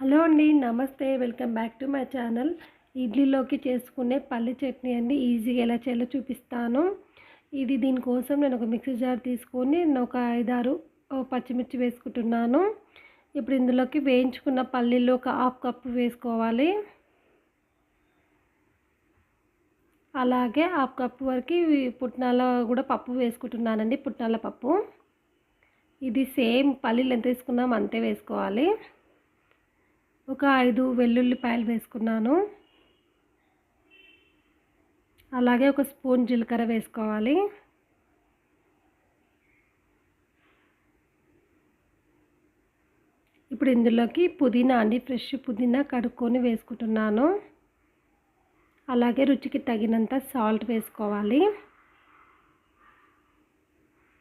Hello అండి నమస్తే. Welcome back to my channel. ఇడ్లీలోకి చేసుకునే పల్లి చట్నీ అండి ఈజీగా ఎలా చేయాలో చూపిస్తాను. ఇది దీనికోసం నేను ఒక మిక్సీ జార్ తీసుకొని నేను ఒక ఐదారు పచ్చిమిర్చి వేసుకుంటున్నాను. ఇప్పుడు ఇందులోకి వేయించుకున్న పల్లీలు ఒక హాఫ్ కప్పు వేసుకోవాలి. అలాగే హాఫ్ కప్ వరకు పుట్నాల కూడా పప్పు వేసుకుంటున్నానండి పుట్నాల పప్పు. ఇది సేమ్ పల్లీలు ఎంత తీసుకున్నాం అంతే వేసుకోవాలి. ఒక ఐదు వెల్లుల్లిపాయలు వేసుకున్నాను. అలాగే ఒక స్పూన్ జీలకర్ర వేసుకోవాలి. ఇప్పుడు ఇందులోకి పుదీనా అండి ఫ్రెష్ పుదీనా కడుక్కొని వేసుకుంటున్నాను. అలాగే రుచికి తగినంత సాల్ట్ వేసుకోవాలి.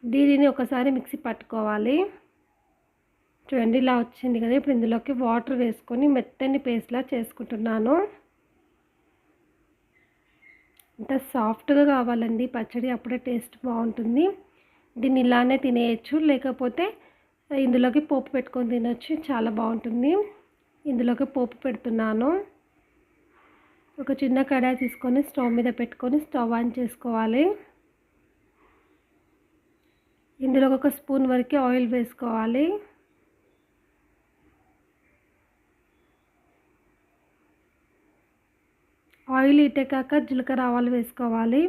దీనిని ఒకసారి మిక్సీ పట్టుకోవాలి. చూడండి ఇలా వచ్చింది కదా ఇప్పుడు ఇందులోకి వాటర్ వేసుకొని మెత్తని పేస్ట్లా చేసుకుంటున్నాను. ఇంత సాఫ్ట్గా కావాలండి పచ్చడి అప్పుడే టేస్ట్ బాగుంటుంది. దీన్ని ఇలానే తినేయచ్చు లేకపోతే ఇందులోకి పోపు పెట్టుకొని తినొచ్చు చాలా బాగుంటుంది. ఇందులోకి పోపు పెడుతున్నాను. ఒక చిన్న కడాయి తీసుకొని స్టవ్ మీద పెట్టుకొని స్టవ్ ఆన్ చేసుకోవాలి. ఇందులో ఒక స్పూన్ వరకు ఆయిల్ వేసుకోవాలి. ఆయిల్ ఇటెక్కాక జీలకర్ర ఆవాలు వేసుకోవాలి.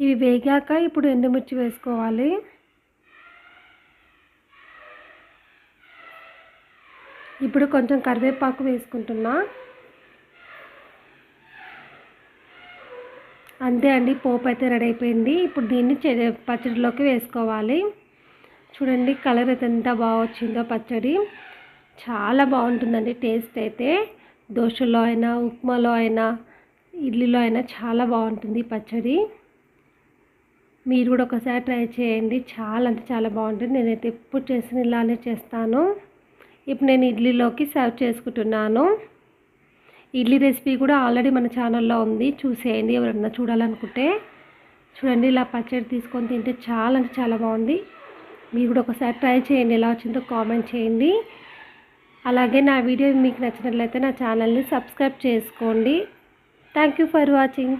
ఇవి వేగాక ఇప్పుడు ఎండుమిర్చి వేసుకోవాలి. ఇప్పుడు కొంచెం కరివేపాకు వేసుకుంటున్నా. అంతే అండి పోపు అయితే రెడీ అయిపోయింది. ఇప్పుడు దీన్ని పచ్చడిలోకి వేసుకోవాలి. చూడండి కలర్ అయితే ఎంత బాగా వచ్చిందో పచ్చడి. చాలా బాగుంటుందండి టేస్ట్ అయితే. దోశలో అయినా ఉప్మాలో అయినా ఇడ్లీలో అయినా చాలా బాగుంటుంది పచ్చడి. మీరు కూడా ఒకసారి ట్రై చేయండి. చాలా అంటే చాలా బాగుంటుంది. నేనైతే ఎప్పుడు చేసిన ఇలానే చేస్తాను. ఇప్పుడు నేను ఇడ్లీలోకి సర్వ్ చేసుకుంటున్నాను. ఇడ్లీ రెసిపీ కూడా ఆల్రెడీ మన ఛానల్లో ఉంది. చూసేయండి. ఎవరన్నా చూడాలనుకుంటే చూడండి. ఇలా పచ్చడి తీసుకొని తింటే చాలా అంటే చాలా బాగుంది. మీరు కూడా ఒకసారి ట్రై చేయండి. ఎలా వచ్చిందో కామెంట్ చేయండి. అలాగే నా వీడియో మీకు నచ్చినట్లయితే నా ఛానల్ని సబ్స్క్రైబ్ చేసుకోండి. Thank you for watching